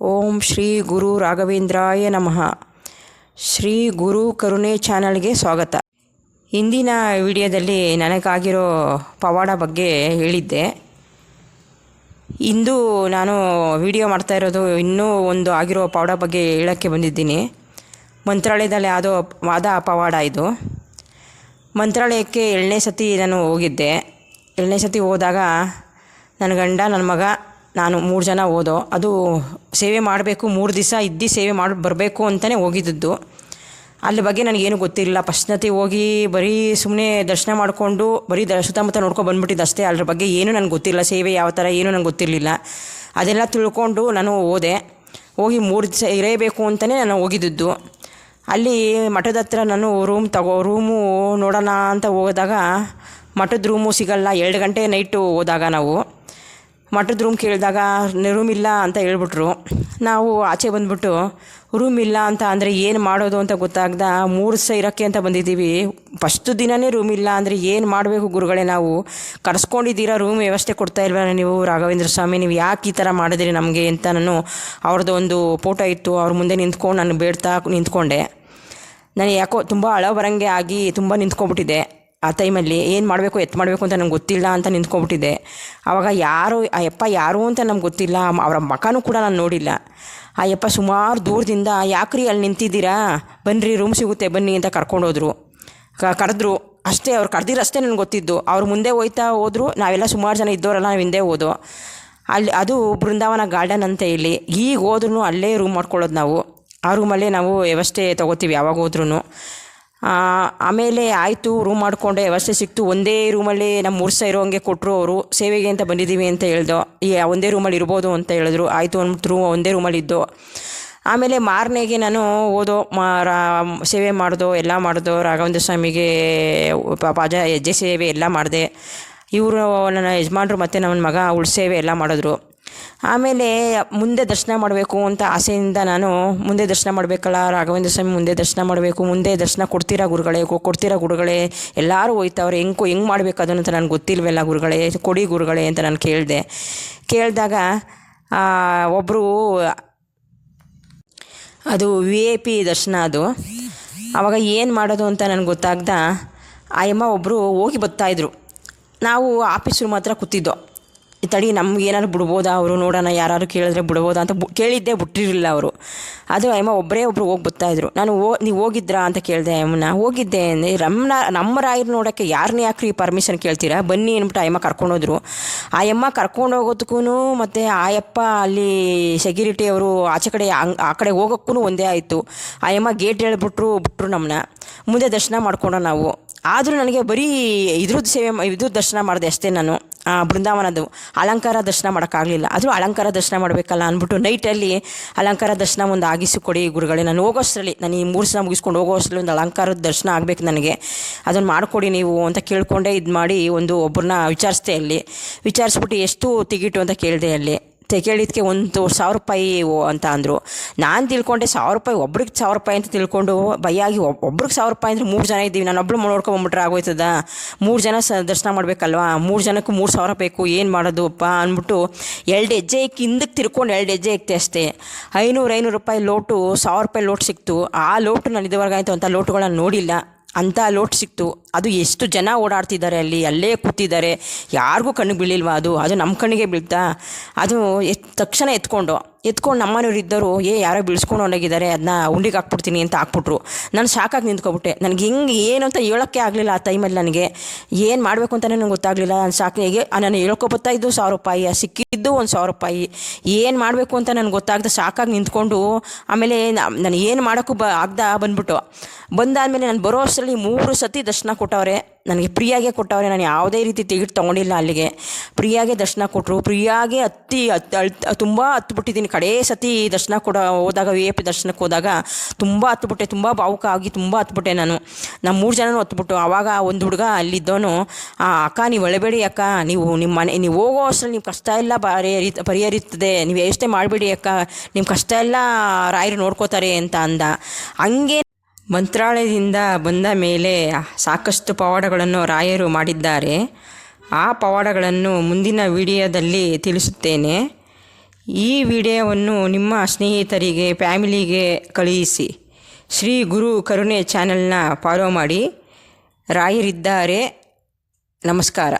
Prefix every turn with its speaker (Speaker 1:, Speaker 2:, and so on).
Speaker 1: ಓಂ ಶ್ರೀ ಗುರು ರಾಘವೇಂದ್ರಾಯ ನಮಃ. ಶ್ರೀ ಗುರು ಕರುಣೆ ಚಾನಲ್ಗೆ ಸ್ವಾಗತ. ಇಂದಿನ ವಿಡಿಯೋದಲ್ಲಿ ನನಗಾಗಿರೋ ಪವಾಡ ಬಗ್ಗೆ ಹೇಳಿದ್ದೆ. ಇಂದು ನಾನು ವಿಡಿಯೋ ಮಾಡ್ತಾ ಇರೋದು ಇನ್ನೂ ಒಂದು ಆಗಿರೋ ಪವಾಡ ಬಗ್ಗೆ ಹೇಳೋಕ್ಕೆ ಬಂದಿದ್ದೀನಿ. ಮಂತ್ರಾಲಯದಲ್ಲಿ ಯಾವುದೋ ವಾದ ಪವಾಡ ಇದು. ಮಂತ್ರಾಲಯಕ್ಕೆ ಎರಡನೇ ಸತಿ ನಾನು ಹೋಗಿದ್ದೆ. ಎರಡನೇ ಸತಿ ಹೋದಾಗ ನನ್ನ ಗಂಡ, ನನ್ನ ಮಗ ನಾನು ಮೂರು ಜನ ಹೋದೋ, ಅದು ಸೇವೆ ಮಾಡಬೇಕು, ಮೂರು ದಿವಸ ಇದ್ದು ಸೇವೆ ಮಾಡಿ, ಬರಬೇಕು ಅಂತಲೇ ಹೋಗಿದ್ದದ್ದು. ಅಲ್ಲಿ ಬಗ್ಗೆ ನನಗೇನು ಗೊತ್ತಿರಲಿಲ್ಲ. ಸತಿ ಹೋಗಿ ಬರೀ ಸುಮ್ಮನೆ ದರ್ಶನ ಮಾಡಿಕೊಂಡು, ಬರೀ ದ, ಸುತ್ತಮುತ್ತ ನೋಡ್ಕೊಂಡು ಬಂದ್ಬಿಟ್ಟಿದ್ದು ಅಷ್ಟೇ. ಅದ್ರ ಬಗ್ಗೆ ಏನು ನನಗೆ ಗೊತ್ತಿಲ್ಲ. ಸೇವೆ ಯಾವ ಥರ ಏನು ನನಗೆ ಗೊತ್ತಿರಲಿಲ್ಲ. ಅದೆಲ್ಲ ತಿಳ್ಕೊಂಡು ನಾನು ಹೋದೆ. ಹೋಗಿ ಮೂರು ದಿವಸ ಇರಬೇಕು ಅಂತಲೇ ನಾನು ಹೋಗಿದ್ದದ್ದು. ಅಲ್ಲಿ ಮಠದ ಹತ್ರ ನಾನು ರೂಮ್ ತಗೋ ರೂಮು ನೋಡೋಣ ಅಂತ ಹೋದಾಗ ಮಠದ ರೂಮು ಸಿಗಲ್ಲ. ಎರಡು ಗಂಟೆ ನೈಟು ಹೋದಾಗ ನಾವು. ಮಠದ ರೂಮ್ ಕೇಳಿದಾಗ ರೂಮ್ ಇಲ್ಲ ಅಂತ ಹೇಳ್ಬಿಟ್ರು. ನಾವು ಆಚೆ ಬಂದ್ಬಿಟ್ಟು ರೂಮ್ ಇಲ್ಲ ಅಂತ ಅಂದರೆ ಏನು ಮಾಡೋದು ಅಂತ ಗೊತ್ತಾಗ್ದ, ಮೂರು ದಿವಸ ಇರೋಕ್ಕೆ ಅಂತ ಬಂದಿದ್ದೀವಿ. ಫಸ್ಟ್ ದಿನವೇ ರೂಮ್ ಇಲ್ಲ ಅಂದರೆ ಏನು ಮಾಡಬೇಕು ಗುರುಗಳೇ ನಾವು? ಕರೆಸ್ಕೊಂಡಿದ್ದೀರಾ ರೂಮ್ ವ್ಯವಸ್ಥೆ ಕೊಡ್ತಾ ಇಲ್ವಾ ನೀವು, ರಾಘವೇಂದ್ರ ಸ್ವಾಮಿ? ನೀವು ಯಾಕೆ ಈ ಥರ ಮಾಡಿದ್ರಿ ನಮಗೆ? ಅಂತ ನಾನು ಅವ್ರದ್ದು ಒಂದು ಫೋಟೋ ಇತ್ತು. ಅವ್ರ ಮುಂದೆ ನಿಂತ್ಕೊಂಡು ನಾನು ಬೇಡ್ತಾ ನಿಂತ್ಕೊಂಡೆ. ನಾನು ಯಾಕೋ ತುಂಬ ಅಳ ಬರಂಗೆ ಆಗಿ ತುಂಬ ನಿಂತ್ಕೊಂಡ್ಬಿಟ್ಟಿದೆ ಆ ಟೈಮಲ್ಲಿ ಏನು ಮಾಡಬೇಕು ಎತ್ತು ಮಾಡಬೇಕು ಅಂತ ನಂಗೆ ಗೊತ್ತಿಲ್ಲ ಅಂತ ನಿಂತ್ಕೊಂಡ್ಬಿಟ್ಟಿದ್ದೆ ಆವಾಗ ಯಾರು ಆ ಯಪ್ಪ ಯಾರು ಅಂತ ನಮ್ಗೆ ಗೊತ್ತಿಲ್ಲ. ಅವರ ಮಖನೂ ಕೂಡ ನಾನು ನೋಡಿಲ್ಲ. ಆ ಯಪ್ಪ ಸುಮಾರು ದೂರದಿಂದ, ಯಾಕ್ರಿ ಅಲ್ಲಿ ನಿಂತಿದ್ದೀರಾ? ಬನ್ನಿರಿ ರೂಮ್ ಸಿಗುತ್ತೆ, ಬನ್ನಿ ಅಂತ ಕರ್ಕೊಂಡೋದ್ರು. ಕ, ಕರೆದ್ರು. ಅಷ್ಟೇ, ಅವ್ರು ಕರೆದಿರೋ ಅಷ್ಟೇ ನನಗೆ ಗೊತ್ತಿದ್ದು. ಅವ್ರು ಮುಂದೆ ಹೋಯ್ತಾ ಹೋದ್ರು. ನಾವೆಲ್ಲ ಸುಮಾರು ಜನ ಇದ್ದವರೆಲ್ಲ, ನಾವು ಹಿಂದೆ ಹೋದೋ ಅಲ್ಲಿ, ಅದು ಬೃಂದಾವನ ಗಾರ್ಡನ್ ಅಂತ ಇಲ್ಲಿ ಈಗ ಹೋದ್ರೂ ಅಲ್ಲೇ ರೂಮ್ ಮಾಡ್ಕೊಳ್ಳೋದು ನಾವು. ಆ ರೂಮಲ್ಲೇ ನಾವು ವ್ಯವಸ್ಥೆ ತೊಗೋತೀವಿ ಯಾವಾಗ ಹೋದ್ರೂ ಆಮೇಲೆ ಆಯಿತು ರೂಮ್ ಮಾಡಿಕೊಂಡೆ, ವ್ಯವಸ್ಥೆ ಸಿಕ್ತು. ಒಂದೇ ರೂಮಲ್ಲಿ ನಮ್ಮ ಮೂರು ಇರೋ ಇರೋಂಗೆ ಕೊಟ್ಟರು ಅವರು, ಸೇವೆಗೆ ಅಂತ ಬಂದಿದ್ದೀವಿ ಅಂತ ಹೇಳ್ದೋ, ಈ ಒಂದೇ ರೂಮಲ್ಲಿ ಇರ್ಬೋದು ಅಂತ ಹೇಳಿದ್ರು. ಆಯಿತು ಅಂದ್ಬಿಟ್ಟು ರೂಮ್ ಒಂದೇ ರೂಮಲ್ಲಿ ಇದ್ದು. ಆಮೇಲೆ ಮಾರನೆಗೆ ನಾನು ಓದೋ ಸೇವೆ ಮಾಡಿದೋ, ಎಲ್ಲ ಮಾಡಿದೋ ರಾಘವೇಂದ್ರ ಸ್ವಾಮಿಗೆ ಪಾಜ, ಹೆಜ್ಜೆ ಸೇವೆ ಎಲ್ಲ ಮಾಡಿದೆ. ಇವರು ನನ್ನ ಯಜಮಾನ್ರು ಮತ್ತು ನನ್ನ ಮಗ ಉಳ್ಸೇವೆ ಎಲ್ಲ ಮಾಡಿದ್ರು. ಆಮೇಲೆ ಮುಂದೆ ದರ್ಶನ ಮಾಡಬೇಕು ಅಂತ ಆಸೆಯಿಂದ ನಾನು ಮುಂದೆ ದರ್ಶನ ಮಾಡಬೇಕಲ್ಲ, ರಾಘವೇಂದ್ರ ಸ್ವಾಮಿ ಮುಂದೆ ದರ್ಶನ ಮಾಡಬೇಕು, ಮುಂದೆ ದರ್ಶನ ಕೊಡ್ತೀರಾ ಗುರುಗಳೇ ಕೊಡ್ತೀರಾ ಗುರುಗಳೇ, ಎಲ್ಲರೂ ಹೋಯ್ತವ್ರೆ, ಹೆಂಗೆ ಹೆಂಗೆ ಮಾಡಬೇಕು ಅದನ್ನು ಅಂತ ನನಗೆ ಗೊತ್ತಿಲ್ವಲ್ಲ ಗುರುಗಳೇ, ಕೊಡಿ ಗುರುಗಳೇ ಅಂತ ನಾನು ಕೇಳಿದೆ. ಕೇಳಿದಾಗ ಒಬ್ಬರು ಅದು ವಿ ಎ ಪಿ ದರ್ಶನ ಅದು. ಆವಾಗ ಏನು ಮಾಡೋದು ಅಂತ ನನಗೆ ಗೊತ್ತಾಗ್ದ ಆಯಮ್ಮ ಒಬ್ಬರು ಹೋಗಿ ಬರ್ತಾಯಿದ್ರು ನಾವು ಆಫೀಸ್ರು ಮಾತ್ರ ಕೂತಿದ್ದೋ. ತಡಿ ನಮ್ಗೆ ಏನಾದ್ರು ಬಿಡ್ಬೋದಾ ಅವರು ನೋಡೋಣ ಯಾರು ಕೇಳಿದ್ರೆ ಬಿಡ್ಬೋದಾ ಅಂತ ಬು, ಕೇಳಿದ್ದೆ ಬಿಟ್ಟಿರಲಿಲ್ಲ ಅವರು. ಅದು ಅಯ್ಯಮ್ಮ ಒಬ್ಬರೇ ಒಬ್ಬರು ಹೋಗಿ ಬರ್ತಾಯಿದ್ರು ನಾನು ಓ ನೀವು ಹೋಗಿದ್ರಾ ಅಂತ ಕೇಳಿದೆ ಅಯ್ಯಮ್ಮನ ಹೋಗಿದ್ದೆ ರಮ್ಮನ ನಮ್ಮ ರಾಯರು ನೋಡೋಕ್ಕೆ ಯಾರನ್ನ ಯಾಕ್ರಿ ಪರ್ಮಿಷನ್ ಕೇಳ್ತೀರಾ? ಬನ್ನಿ ಅಂದ್ಬಿಟ್ಟು ಆಯಮ್ಮ ಕರ್ಕೊಂಡೋದ್ರು. ಆಯಮ್ಮ ಕರ್ಕೊಂಡು ಹೋಗೋದಕ್ಕೂ ಮತ್ತು ಆಯಪ್ಪ ಅಲ್ಲಿ ಸೆಕ್ಯೂರಿಟಿ ಅವರು ಆಚೆ ಕಡೆ ಆ ಕಡೆ ಹೋಗೋಕ್ಕೂ ಒಂದೇ ಆಯಿತು. ಆಯಮ್ಮ ಗೇಟ್ ಹೇಳ್ಬಿಟ್ರು, ಬಿಟ್ರು ನಮ್ಮನ್ನ ಮುಂದೆ ದರ್ಶನ ಮಾಡ್ಕೊಂಡೋ ನಾವು. ಆದರೂ ನನಗೆ ಬರೀ ಇದ್ರದ್ದು ಸೇವೆ ಇದ್ರದ್ದು ದರ್ಶನ ಮಾಡಿದೆ ಅಷ್ಟೇ ನಾನು. ಬೃಂದಾವನದ್ದು. ಅಲಂಕಾರ ದರ್ಶನ ಮಾಡೋಕ್ಕಾಗಲಿಲ್ಲ. ಆದರೂ ಅಲಂಕಾರ ದರ್ಶನ ಮಾಡಬೇಕಲ್ಲ ಅಂದ್ಬಿಟ್ಟು ನೈಟಲ್ಲಿ ಅಲಂಕಾರ ದರ್ಶನ ಒಂದು ಆಗಿಸಿಕೊಡಿ ಗುರುಗಳೇ. ನಾನು ಹೋಗೋಷ್ಟರಲ್ಲಿ, ನಾನು ಈ ಮೂರು ಸಲ ಮುಗಿಸ್ಕೊಂಡು ಹೋಗೋ ಅಷ್ಟರಲ್ಲಿ ಒಂದು ಅಲಂಕಾರದ ದರ್ಶನ ಆಗಬೇಕು ನನಗೆ. ಅದನ್ನು ಮಾಡಿಕೊಡಿ ನೀವು ಅಂತ ಕೇಳಿಕೊಂಡೇ ಇದು ಮಾಡಿ ಒಂದು ಒಬ್ಬರನ್ನ ವಿಚಾರಿಸ್ದೆ ಅಲ್ಲಿ. ವಿಚಾರಿಸ್ಬಿಟ್ಟು ಎಷ್ಟು ಟಿಕೆಟು ಅಂತ ಕೇಳಿದೆ ಅಲ್ಲಿ. ಕೇಳಿದ್ದಕ್ಕೆ ಒಂದು ಸಾವಿರ ರೂಪಾಯಿ ಅಂತ ಅಂದರು. ನಾನು ತಿಳ್ಕೊಂಡೆ ಸಾವಿರ ರೂಪಾಯಿ ಒಬ್ರಿಗೆ ಸಾವಿರ ರೂಪಾಯಿ ಅಂತ ತಿಳ್ಕೊಂಡು ಭಯಾಗಿ ಒಬ್ರಿಗೆ ಸಾವಿರ ರೂಪಾಯಿ ಅಂದರೆ ಮೂರು ಜನ ಇದ್ದೀವಿ. ನಾನು ಒಬ್ಳು ನೋಡ್ಕೊಂಬಂಬಿಟ್ರೆ ಆಗೋಯ್ತದ? ಮೂರು ಜನ ಸ, ದರ್ಶನ ಮಾಡಬೇಕಲ್ವಾ? ಮೂರು ಜನಕ್ಕೂ ಮೂರು ಸಾವಿರ ಬೇಕು. ಏನು ಮಾಡೋದು ಅಪ್ಪ ಅಂದ್ಬಿಟ್ಟು ಎರಡು ಹೆಜ್ಜೆ ಇಕ್ಕಿ ಹಿಂದಕ್ಕೆ ತಿರ್ಕೊಂಡು ಎರಡು ಹೆಜ್ಜೆ ಇಕ್ತೆ ಅಷ್ಟೇ. ಐನೂರು ಐನೂರು ರೂಪಾಯಿ ಲೋಟು, ಸಾವಿರ ರೂಪಾಯಿ ಲೋಟ್ ಸಿಕ್ತು. ಆ ಲೋಟು ನಾನು ಇದುವರೆಗೆ ಆಯಿತು ಅಂತ ಲೋಟುಗಳನ್ನ ನೋಡಿಲ್ಲ. ಅಂಥ ಲೋಟ್ ಸಿಕ್ತು. ಅದು ಎಷ್ಟು ಜನ ಓಡಾಡ್ತಿದ್ದಾರೆ ಅಲ್ಲಿ, ಅಲ್ಲೇ ಕೂತಿದ್ದಾರೆ. ಯಾರಿಗೂ ಕಣ್ಣಿಗೆ ಬೀಳಿಲ್ವಾ ಅದು? ಅದು ನಮ್ಮ ಕಣ್ಣಿಗೆ ಬೀಳ್ತಾ? ಅದು ತಕ್ಷಣ ಎತ್ಕೊಂಡು ಎತ್ಕೊಂಡು ನಮ್ಮನೆಯವ್ರು ಇದ್ದರು ಏ, ಯಾರೋ ಬೀಳ್ಸ್ಕೊಂಡು ಹೊಂಡೋಗಿದ್ದಾರೆ ಅದನ್ನ ಉಂಡಿಗೆ ಹಾಕ್ಬಿಡ್ತೀನಿ ಅಂತ ಹಾಕ್ಬಿಟ್ರು. ನಾನು ಶಾಕಾಗಿ ನಿಂತ್ಕೊಬಿಟ್ಟೆ. ನನಗೆ ಹಿಂಗೆ, ಏನು ಅಂತ ಹೇಳೋಕ್ಕೆ ಆಗಲಿಲ್ಲ ಆ ಟೈಮಲ್ಲಿ ನನಗೆ. ಏನು ಮಾಡಬೇಕು ಅಂತ ನನಗೆ ಗೊತ್ತಾಗಲಿಲ್ಲ. ನಾನು ಶಾಕಿಗೆ ನಾನು ಹೇಳ್ಕೊಬತ್ತಾ ಇದ್ದು ಸಾವಿರ ರೂಪಾಯಿ ಸಿಕ್ಕಿದ್ದು ಒಂದು ಸಾವಿರ ರೂಪಾಯಿ. ಏನು ಮಾಡಬೇಕು ಅಂತ ನನಗೆ ಗೊತ್ತಾಗ್ದೆ ಶಾಕಾಗಿ ನಿಂತ್ಕೊಂಡು, ಆಮೇಲೆ ನಾನು ಏನು ಮಾಡೋಕ್ಕೂ ಬ ಆಗ್ದ ಬಂದ್ಬಿಟ್ಟು. ಬಂದಾದಮೇಲೆ ನಾನು ಬರೋ ಅಷ್ಟರಲ್ಲಿ ಮೂರು ಸತಿ ದರ್ಶನ ಕೊಟ್ಟವ್ರೆ. ನನಗೆ ಪ್ರಿಯಾಗೆ ಕೊಟ್ಟವರೇ ನಾನು ಯಾವುದೇ ರೀತಿ ಟಿಕೆಟ್ ತೊಗೊಂಡಿಲ್ಲ ಅಲ್ಲಿಗೆ. ಪ್ರಿಯಾಗೆ ದರ್ಶನ ಕೊಟ್ಟರು ಪ್ರಿಯಾಗೆ ಹತ್ತಿ ಹತ್ತು ಅಳ್ತ ತುಂಬ ಹತ್ಬಿಟ್ಟಿದ್ದೀನಿ. ಕಡೇ ಸತಿ ದರ್ಶನ ಕೊಡ, ಹೋದಾಗ ವಿ ಎ ಪಿ ದರ್ಶನಕ್ಕೆ ಹೋದಾಗ ತುಂಬ ಹತ್ಬಿಟ್ಟೆ, ತುಂಬ ಭಾವುಕ ಆಗಿ ತುಂಬ ಹತ್ಬಿಟ್ಟೆ ನಾನು. ನಮ್ಮ ಮೂರು ಜನನೂ ಹತ್ಬಿಟ್ಟು, ಆವಾಗ ಒಂದು ಹುಡುಗ ಅಲ್ಲಿದ್ದವನು ಅಕ್ಕ, ನೀವು ಒಳಬೇಡಿ ಅಕ್ಕ. ನೀವು ನಿಮ್ಮ ಮನೆ, ನೀವು ಹೋಗೋ ಅಷ್ಟರಲ್ಲಿ ನಿಮ್ಮ ಕಷ್ಟ ಎಲ್ಲ ಪರಿಹರಿ ಪರಿಹರಿಸ್ತದೆ ನೀವು ಎಷ್ಟೇ ಮಾಡಬೇಡಿ ಅಕ್ಕ. ನಿಮ್ಮ ಕಷ್ಟ ಎಲ್ಲ ರಾಯರು ನೋಡ್ಕೋತಾರೆ ಅಂತ ಅಂದ. ಹಂಗೆ ಮಂತ್ರಾಲಯದಿಂದ ಬಂದ ಮೇಲೆ ಸಾಕಷ್ಟು ಪವಾಡಗಳನ್ನು ರಾಯರು ಮಾಡಿದ್ದಾರೆ. ಆ ಪವಾಡಗಳನ್ನು ಮುಂದಿನ ವಿಡಿಯೋದಲ್ಲಿ ತಿಳಿಸುತ್ತೇನೆ. ಈ ವಿಡಿಯೋವನ್ನು ನಿಮ್ಮ ಸ್ನೇಹಿತರಿಗೆ, ಫ್ಯಾಮಿಲಿಗೆ ಕಳುಹಿಸಿ ಶ್ರೀ ಗುರು ಕರುಣೆ ಚಾನೆಲ್ನ ಫಾಲೋ ಮಾಡಿ. ರಾಯರಿದ್ದಾರೆ. ನಮಸ್ಕಾರ.